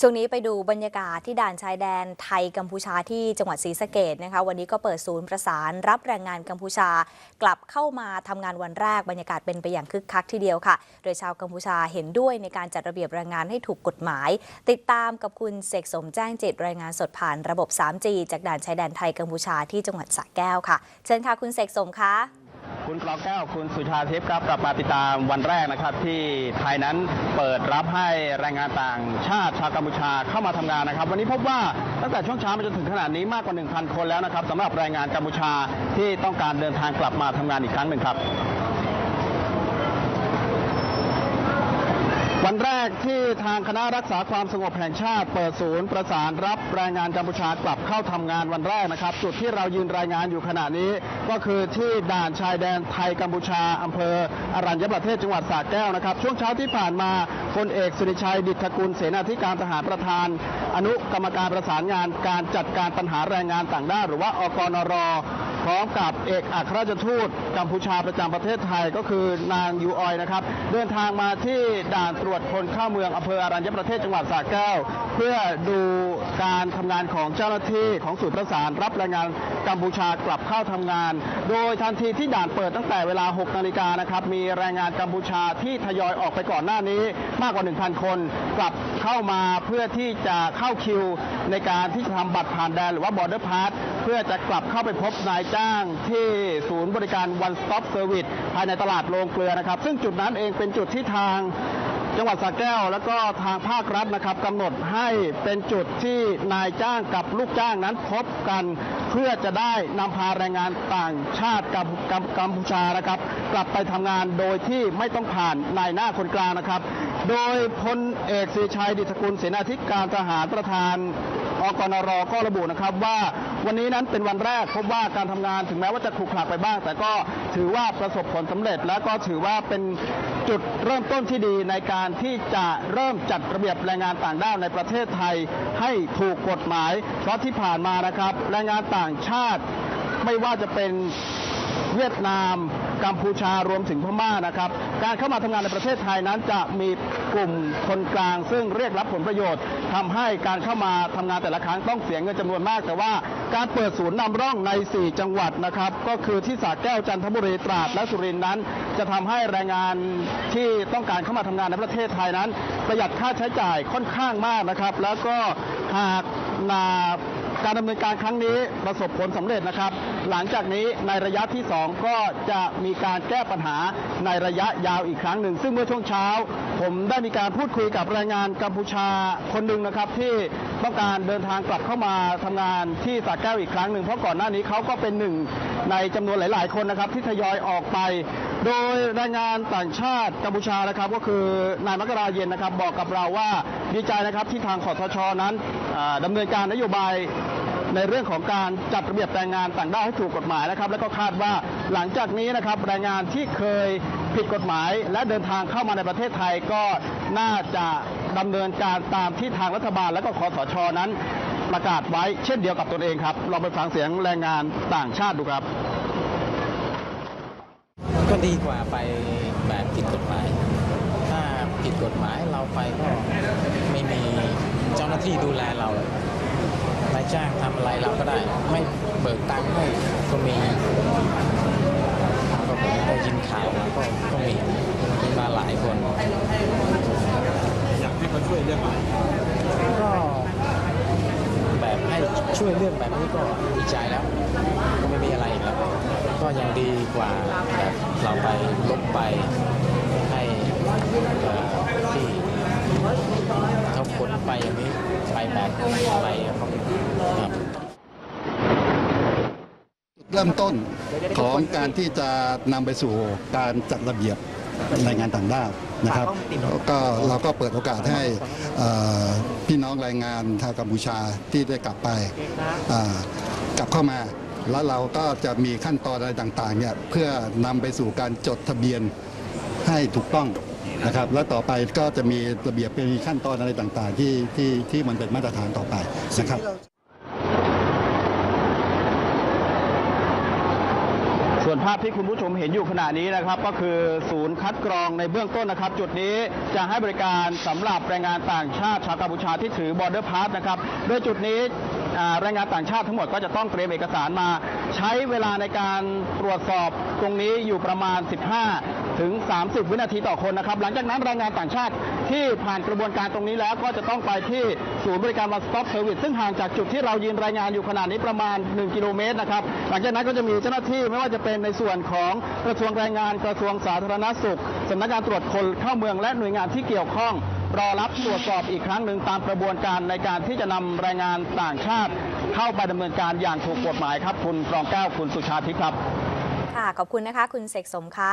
ช่วงนี้ไปดูบรรยากาศที่ด่านชายแดนไทยกัมพูชาที่จังหวัดศรีสะเกดนะคะ วันนี้ก็เปิดศูนย์ประสานรับแรงงานกัมพูชา กลับเข้ามาทำงานวันแรกบรรยากาศเป็นไปอย่างคึกคักทีเดียวค่ะ โดยชาวกัมพูชาเห็นด้วยในการจัดระเบียบแรงงานให้ถูกกฎหมาย ติดตามกับคุณเสกสมแจ้งจิตรายงานสดผ่านระบบ 3G จากด่านชายแดนไทยกัมพูชาที่จังหวัดสระแก้วค่ะ เชิญค่ะคุณเสกสมคะ คุณกรอแก้ว คุณสุชาทิพย์ครับกลับมาติดตามวันแรกนะครับ ที่ไทยนั้นเปิดรับให้แรงงานต่างชาติชาวกัมพูชาเข้ามาทำงานนะครับ วันนี้พบว่าตั้งแต่ช่วงเช้ามาจนถึงขนาดนี้มากกว่า 1,000 คนแล้วนะครับสำหรับแรงงานกัมพูชาที่ต้องการเดินทางกลับมาทำงานอีกครั้งหนึ่งครับ วันแรกที่ทางคณะรักษาความสงบแห่งชาติ เปิดศูนย์ประสานรับแรงงานกัมพูชากลับเข้าทำงานวันแรกนะครับ จุดที่เรายืนรายงานอยู่ขณะนี้ ก็คือที่ด่านชายแดนไทยกัมพูชาอำเภออรัญญประเทศจังหวัดสระแก้วนะครับ ช่วงเช้าที่ผ่านมาพลเอกสุริชัยดิษฐกุลเสนาธิการทหารประธาน อนุกรรมการประสานงานการจัดการปัญหาแรงงานต่างด้าวหรือว่าอกนร พร้อมกับเอกอัครราชทูตกัมพูชาประจำประเทศไทยก็คือนางยูออยนะครับ เดินทางมาที่ด่านตรวจคนเข้าเมืองอำเภออรัญญประเทศจังหวัดสระแก้ว เพื่อดูการทำงานของเจ้าหน้าที่ของศูนย์ประสานรับแรงงานกัมพูชากลับเข้าทำงาน โดยทันทีที่ด่านเปิดตั้งแต่เวลา 6 นาฬิกานะครับ มีแรงงานกัมพูชาที่ทยอยออกไปก่อนหน้านี้มากกว่า 1,000 คนกลับเข้ามาเพื่อที่จะเข้าคิว ในการที่จะทำบัตรผ่านแดนหรือว่า border pass เพื่อจะกลับเข้าไปพบนายจ้างที่ศูนย์บริการ one stop service ภายในตลาดโรงเกลือนะครับ ซึ่งจุดนั้นเองเป็นจุดที่ทาง จังหวัดสระแก้ว แล้วก็ทางภาครัฐนะครับกำหนดให้เป็นจุดที่นายจ้างกับลูกจ้างนั้นพบกัน เพื่อจะได้นำพาแรงงานต่างชาติกับกัมพูชานะครับ กลับไปทำงานโดยที่ไม่ต้องผ่านนายหน้าคนกลางนะครับ โดยพลเอกสีชัยดิตกุลเสนาธิการทหารประธาน อกนรก็ระบุนะครับว่าวันนี้นั้นเป็นวันแรกพบว่าการทำงานถึงแม้ว่าจะขรุขระไปบ้าง แต่ก็ถือว่าประสบผลสำเร็จ และก็ถือว่าเป็นจุดเริ่มต้นที่ดีในการที่จะเริ่มจัดระเบียบแรงงานต่างด้าวในประเทศไทยให้ถูกกฎหมาย เพราะที่ผ่านมานะครับแรงงานต่างชาติไม่ว่าจะเป็นเวียดนาม กัมพูชารวมถึงพม่านะครับ การเข้ามาทำงานในประเทศไทยนั้นจะมีกลุ่มคนกลาง ซึ่งเรียกรับผลประโยชน์ทำให้การเข้ามาทำงานแต่ละครั้งต้องเสียเงินจำนวนมาก แต่ว่าการเปิดศูนย์นำร่องใน 4 จังหวัดนะครับ ก็คือที่สระแก้วจันทบุรีตราดและสุรินทร์นั้น จะทำให้แรงงานที่ต้องการเข้ามาทำงานในประเทศไทยนั้น ประหยัดค่าใช้จ่ายค่อนข้างมากนะครับ แล้วก็หากนา การดำเนินการครั้งนี้ประสบผลสำเร็จนะครับ หลังจากนี้ในระยะที่ 2 ก็จะมีการแก้ปัญหาในระยะยาวอีกครั้งหนึ่ง ซึ่งเมื่อช่วงเช้า ผมได้มีการพูดคุยกับแรงงานกัมพูชาคนหนึ่งนะครับที่ต้องการเดินทางกลับเข้ามาทำงานที่สระแก้วอีกครั้งหนึ่งเพราะก่อนหน้านี้เขาก็เป็นหนึ่งในจำนวนหลาย ๆ คนนะครับที่ทยอยออกไป โดยแรงงานต่างชาติกัมพูชานะครับ ก็คือนายมกราเย็นนะครับ บอกกับเราว่าดีใจนะครับที่ทางขอทชนั้นอ่าดำเนินการนโยบาย ในเรื่องของการจัดระเบียบแรงงานต่างด้าวให้ถูกกฎหมายนะครับ แล้วก็คาดว่าหลังจากนี้นะครับแรงงานที่เคยผิดกฎหมาย และเดินทางเข้ามาในประเทศไทยก็น่าจะดำเนินการตามที่ทางรัฐบาลและก็คอสชนั้น ประกาศไว้เช่นเดียวกับตนเองครับลองไปฟังเสียงแรงงานต่างชาติดูครับ ก็ดีกว่าไปแบบผิดกฎหมาย ถ้าผิดกฎหมายเราไปก็ไม่มีเจ้าหน้าที่ดูแลเรา นายจ้างทำอะไรเราก็ได้ ไม่เบิกตังค์ให้ก็มีก็ผมได้ยินข่าวมาก็ก็มีมีมาหลายคน อยากให้เขาช่วยเรื่องอะไรก็แบบให้ช่วยเรื่องแบบนี้ก็ดีใจแล้ว ก็ไม่มีอะไรอีกแล้วก็ยังดีกว่าแบบเราไปลบไปให้ที่เขาคน ไปอย่างนี้ไปแบบอะไรเขาครับเริ่มต้นของการที่จะนำไปสู่การจัดระเบียบแรงงานต่างด้าวนะครับก็เราก็เปิดโอกาสให้พี่น้องแรงงานชาวกัมพูชาที่ได้กลับไปกลับเข้ามา แล้วเราก็จะมีขั้นตอนอะไรต่างๆเนี่ยเพื่อนำไปสู่การจดทะเบียนให้ถูกต้อง นะครับแล้วต่อไปก็จะมีระเบียบเป็นขั้นตอนอะไรต่างๆ ที่ที่ที่มันเป็นมาตรฐานต่อไปนะครับส่วนภาพที่คุณผู้ชมเห็นอยู่ขณะนี้นะครับก็คือศูนย์คัดกรองในเบื้องต้นนะครับ จุดนี้จะให้บริการสำหรับแรงงานต่างชาติชาวกัมพูชาที่ถือบอร์เดอร์พาสนะครับโดยจุดนี้แรงงานต่างชาติทั้งหมดก็จะต้องเตรียมเอกสารมา ใช้เวลาในการตรวจสอบตรงนี้อยู่ประมาณ 15 ถึง 30 วินาทีต่อคนนะครับ หลังจากนั้นแรงงานต่างชาติที่ผ่านกระบวนการตรงนี้แล้วก็จะต้องไปที่ศูนย์บริการ One Stop Service ซึ่งห่างจากจุดที่เรายืนรายงานอยู่ขณะนี้ประมาณ 1 กิโลเมตรนะครับ หลังจากนั้นก็จะมีเจ้าหน้าที่ไม่ว่าจะเป็นในส่วนของกระทรวงแรงงานกระทรวงสาธารณสุขสำนักงานตรวจคนเข้าเมืองและหน่วยงานที่เกี่ยวข้องรอรับตรวจสอบอีกครั้งหนึ่งตามกระบวนการในการที่จะนำแรงงานต่างชาติ เข้าไปดำเนินการอย่างถูกกฎหมายครับ คุณกรองแก้วคุณสุชาทิพย์ครับ ค่ะ ขอบคุณนะคะ คุณเสกสมคะ